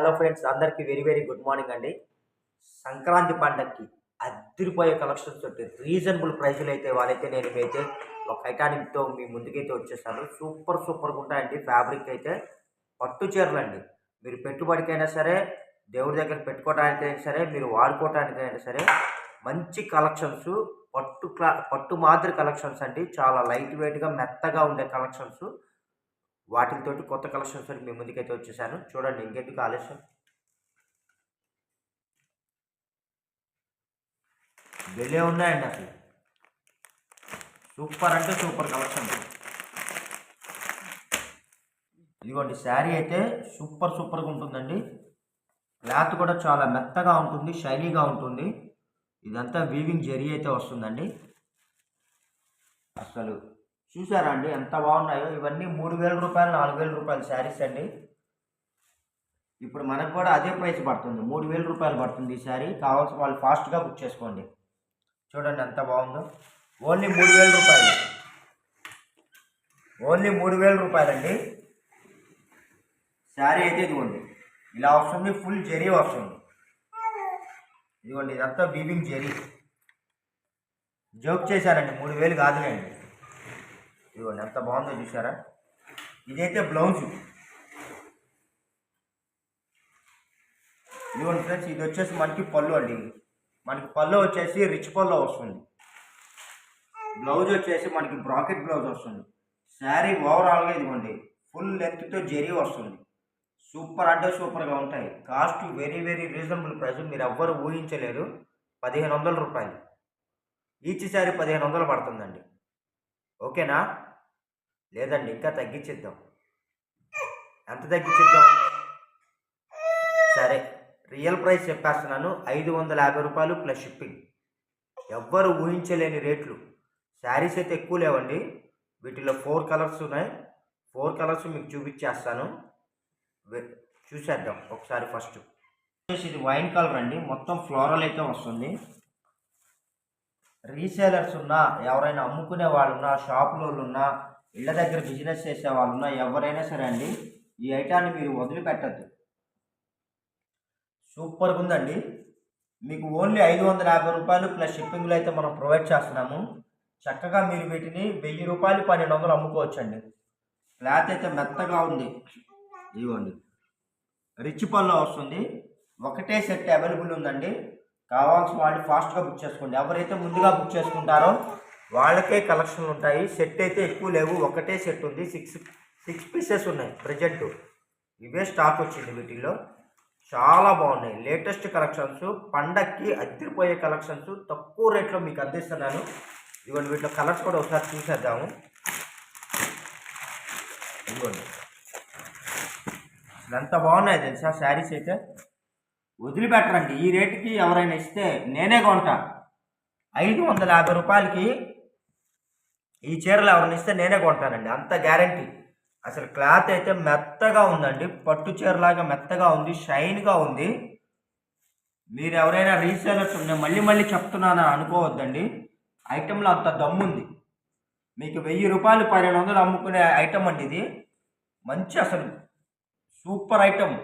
Hello friends అందరికీ very very good morning అండి. సంక్రాంతి పండగకి అద్దరిపోయే కలెక్షన్స్ తోటి రీజనబుల్ ప్రైస్లు అయితే వాళ్ళైతే నేను అయితే ఒక ఐటానిక్తో మీ ముందుకైతే వచ్చేసాను. సూపర్ సూపర్గా ఉంటాయండి ఫ్యాబ్రిక్ అయితే. పట్టు చీరలు అండి. మీరు పెట్టుబడికైనా సరే దేవుడి దగ్గర పెట్టుకోవడానికైనా సరే మీరు వాడుకోవటానికైనా సరే మంచి కలెక్షన్స్ పట్టు క్లా పట్టు మాదిరి కలెక్షన్స్ అండి. చాలా లైట్ వెయిట్గా మెత్తగా ఉండే కలెక్షన్స్. వాటితోటి కొత్త కలెక్షన్స్ తోటి మీ ముందుకైతే వచ్చేసాను. చూడండి ఇంకెందుకు ఆలస్యం? వెళ్ళే ఉన్నాయండి అసలు. సూపర్ అంటే సూపర్ కలెక్షన్. ఇదిగోండి శారీ అయితే సూపర్ సూపర్గా ఉంటుందండి. క్లాత్ కూడా చాలా మెత్తగా ఉంటుంది షైనీగా ఉంటుంది. ఇదంతా వీవింగ్ జరీ అయితే వస్తుందండి. అసలు చూసారా అండి? ఎంత బాగున్నాయో? ఇవన్నీ మూడు వేల రూపాయలు నాలుగు వేల రూపాయల శారీస్ అండి. ఇప్పుడు మనకు కూడా అదే ప్రైస్ పడుతుంది. మూడు వేల రూపాయలు పడుతుంది ఈ శారీ. కావాల్సిన వాళ్ళు ఫాస్ట్గా బుక్ చేసుకోండి. చూడండి ఎంత బాగుందో. ఓన్లీ మూడు వేల రూపాయలు. ఓన్లీ మూడు వేల రూపాయలండి. శారీ అయితే ఇదిగోండి. ఇలా వస్తుంది ఫుల్ జెరీ వస్తుంది ఇదిగోండి ఇదంతా బీబింగ్ జెరీ. జోక్ చేశారండి. మూడు వేలు కాదులేండి. ఇదిగోండి ఎంత బాగుందో చూసారా ఇదైతే బ్లౌజు. ఇదిగోండి ఫ్రెండ్స్ ఇది వచ్చేసి మనకి పళ్ళు అండి. మనకి పళ్ళు వచ్చేసి రిచ్ పళ్ళు వస్తుంది. బ్లౌజ్ వచ్చేసి మనకి బ్రాకెట్ బ్లౌజ్ వస్తుంది. శారీ ఓవరాల్గా ఇదిగోండి ఫుల్ లెంత్తో జెరీ వస్తుంది. సూపర్ అంటే సూపర్గా ఉంటాయి. Cost very very reasonable price. మీరు ఎవ్వరు ఊహించలేరు. పదిహేను వందల రూపాయలు. ఈచ్ శారీ పదిహేను వందలు పడుతుందండి. ఓకేనా? లేదండి ఇంకా తగ్గించిద్దాం. ఎంత తగ్గించిద్దాం? సరే రియల్ ప్రైస్ చెప్పేస్తున్నాను ఐదు వందల యాభై రూపాయలు ప్లస్ షిప్పింగ్. ఎవ్వరు ఊహించలేని రేట్లు. శారీస్ అయితే ఎక్కువ లేవండి. వీటిలో ఫోర్ కలర్స్ ఉన్నాయి. ఫోర్ కలర్స్ మీకు చూపించేస్తాను. చూసేద్దాం ఒకసారి ఫస్ట్. వచ్చేసి ఇది వైన్ కలర్ అండి. మొత్తం ఫ్లోరల్ అయితే వస్తుంది. రీసేలర్స్ ఉన్నా ఎవరైనా అమ్ముకునే వాళ్ళు ఉన్నా షాపులో ఉన్నా ఇళ్ళ దగ్గర బిజినెస్ చేసే వాళ్ళు ఉన్నా ఎవరైనా సరే అండి ఈ ఐటాన్ని మీరు వదిలిపెట్టద్దు. సూపర్గా ఉందండి. మీకు ఓన్లీ ఐదు వందల యాభై రూపాయలు ప్లస్ షిప్పింగ్లో అయితే మనం ప్రొవైడ్ చేస్తున్నాము. చక్కగా మీరు వీటిని వెయ్యి రూపాయలు పన్నెండు వందలు అమ్ముకోవచ్చండి. క్లాత్ అయితే మెత్తగా ఉంది. ఇవ్వండి రిచ్ పల్లో వస్తుంది. ఒకటే సెట్ అవైలబుల్ ఉందండి. కావాల్సిన వాళ్ళు ఫాస్ట్గా బుక్ చేసుకోండి. ఎవరైతే ముందుగా బుక్ చేసుకుంటారో వాళ్ళకే కలెక్షన్లు ఉంటాయి. సెట్ అయితే ఎక్కువ లేవు. ఒకటే సెట్ ఉంది. సిక్స్ సిక్స్ పీసెస్ ఉన్నాయి. ప్రజెంట్ ఇవే స్టాక్ వచ్చింది వీటిల్లో. చాలా బాగున్నాయి. లేటెస్ట్ కలెక్షన్స్ పండక్కి అద్దరిపోయే కలెక్షన్స్ తక్కువ రేట్లో మీకు అందిస్తున్నాను. ఇవన్నీ వీటిలో కలర్స్ కూడా ఒకసారి చూసేద్దాము. ఇదిగోండి. ఎంత బాగున్నాయి తెలుసా? శారీస్ అయితే. వదిలిపెట్టరండి. ఈ రేటుకి ఎవరైనా ఇస్తే నేనే కొంటా. ఐదు వందల యాభై రూపాయలకి ఈ చీరలు ఎవరిని ఇస్తే నేనే కొంటానండి అంత గ్యారంటీ అసలు క్లాత్ అయితే మెత్తగా ఉందండి పట్టు చీరలాగా మెత్తగా ఉంది షైన్గా ఉంది. మీరు ఎవరైనా రీసేలర్స్ నేను మళ్ళీ మళ్ళీ చెప్తున్నానని అనుకోవద్దండి. ఐటెంలో అంత దమ్ముంది మీకు వెయ్యి రూపాయలు పన్నెండు వందలు అమ్ముకునే ఐటెం అండి ఇది. మంచి అసలు super item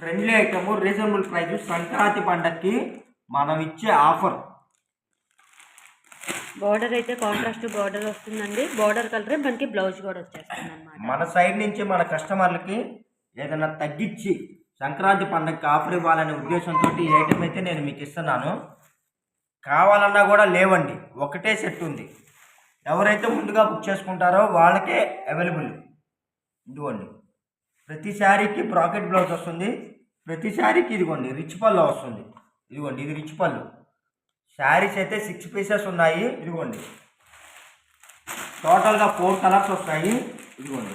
friendly item reasonable price Sankranti పండక్కి మనం ఇచ్చే ఆఫర్ బార్డర్ అయితే కాంట్రాస్ట్ బార్డర్ వస్తుందండి. బార్డర్ కలర్ మనకి బ్లౌజ్ కూడా వచ్చేస్తుంది అనమాట మన సైడ్ నుంచి మన కస్టమర్లకి ఏదైనా తగ్గించి సంక్రాంతి పండగకి ఆఫర్ ఇవ్వాలనే ఉద్దేశంతో ఈ ఐటమ్ అయితే నేను మీకు ఇస్తున్నాను. కావాలన్నా కూడా లేవండి. ఒకటే సెట్ ఉంది. ఎవరైతే ముందుగా బుక్ చేసుకుంటారో వాళ్ళకే అవైలబుల్ ఇదిగోండి. ప్రతి శారీకి బ్రాకెట్ బ్లౌజ్ వస్తుంది. ప్రతి శారీకి ఇదిగోండి రిచ్ పళ్ళు వస్తుంది. ఇదిగోండి ఇది రిచ్ పళ్ళు. శారీస్ అయితే సిక్స్ పీసెస్ ఉన్నాయి. ఇదిగోండి. టోటల్గా ఫోర్ కలర్స్ వస్తాయి. ఇదిగోండి.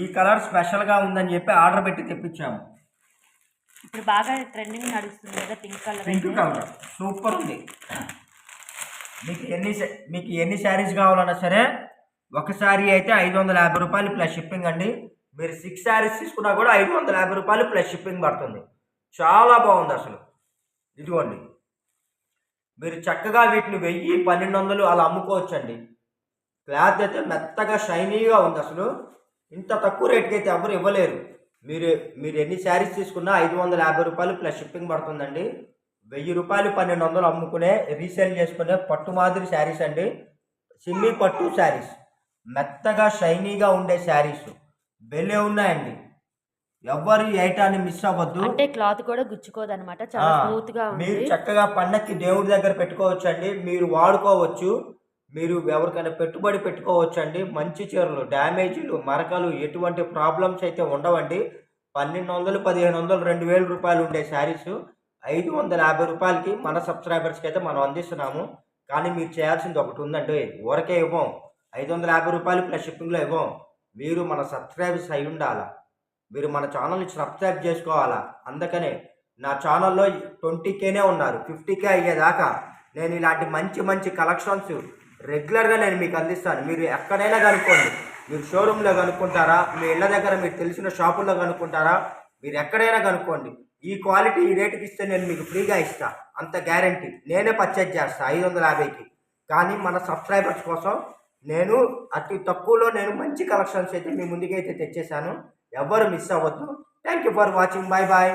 ఈ కలర్ స్పెషల్గా ఉందని చెప్పి ఆర్డర్ పెట్టి తెప్పించాము. ఇప్పుడు బాగా ట్రెండింగ్ నడుస్తుంది కదా pink colour pink colour super ఉంది. మీకు ఎన్ని మీకు ఎన్ని శారీస్ కావాలన్నా సరే ఒక శారీ అయితే ఐదు వందల యాభై రూపాయలు ప్లస్ షిప్పింగ్ అండి. మీరు సిక్స్ శారీస్ తీసుకున్నా కూడా ఐదు వందల యాభై రూపాయలు ప్లస్ షిప్పింగ్ పడుతుంది. చాలా బాగుంది అసలు. ఇదిగోండి. మీరు చక్కగా వీటిని వెయ్యి పన్నెండు వందలు అలా అమ్ముకోవచ్చండి. క్లాత్ అయితే మెత్తగా షైనీగా ఉంది అసలు. ఇంత తక్కువ రేట్కి అయితే ఎవరు ఇవ్వలేరు. మీరు మీరు ఎన్ని శారీస్ తీసుకున్నా ఐదు వందల యాభై రూపాయలు ప్లస్ షిప్పింగ్ పడుతుందండి. వెయ్యి రూపాయలు పన్నెండు వందలు అమ్ముకునే రీసేల్ చేసుకునే పట్టు మాదిరి శారీస్ అండి. సిమ్మి పట్టు శారీస్. మెత్తగా షైనీగా ఉండే శారీస్. బెల్లే ఉన్నాయండి. ఎవ్వరు ఈ ఐటాన్ని మిస్ అవ్వద్దు. అంటే క్లాత్ కూడా గుచ్చుకోదు అనమాట చాలా స్మూత్గా మీరు చక్కగా పండక్కి దేవుడి దగ్గర పెట్టుకోవచ్చు అండి మీరు వాడుకోవచ్చు మీరు ఎవరికైనా పెట్టుబడి పెట్టుకోవచ్చు అండి మంచి చీరలు డ్యామేజీలు మరకలు ఎటువంటి ప్రాబ్లమ్స్ అయితే ఉండవండి. పన్నెండు వందలు పదిహేను వందలు రెండు వేల రూపాయలు ఉండే శారీస్ ఐదు వందల యాభై రూపాయలకి మన సబ్స్క్రైబర్స్కి అయితే మనం అందిస్తున్నాము. కానీ మీరు చేయాల్సింది ఒకటి ఉందండి ఊరకే ఇవ్వం. ఐదు వందల యాభై రూపాయలు ప్లస్ షిప్పింగ్లో ఇవ్వం. మీరు మన సబ్స్క్రైబర్స్ అయి ఉండాలా. మీరు మన ఛానల్ని సబ్స్క్రైబ్ చేసుకోవాలా? అందుకనే నా ఛానల్లో ట్వంటీ కేనే ఉన్నారు. ఫిఫ్టీ కే అయ్యేదాకా నేను ఇలాంటి మంచి మంచి కలెక్షన్స్ రెగ్యులర్గా నేను మీకు అందిస్తాను. మీరు ఎక్కడైనా కనుక్కోండి. మీరు షోరూంలో కనుక్కుంటారా? మీ ఇళ్ళ దగ్గర మీకు తెలిసిన షాపుల్లో కనుక్కుంటారా? మీరు ఎక్కడైనా కనుక్కోండి. ఈ క్వాలిటీ ఈ రేటుకి ఇస్తే నేను మీకు ఫ్రీగా ఇస్తా. అంత గ్యారంటీ నేనే పర్చేజ్ చేస్తా ఐదు వందల యాభైకి కానీ మన సబ్స్క్రైబర్స్ కోసం నేను అతి తక్కువలో నేను మంచి కలెక్షన్స్ అయితే మీ ముందుకైతే తెచ్చేసాను ఎవ్వరు మిస్ అవ్వద్దు thank you for watching bye bye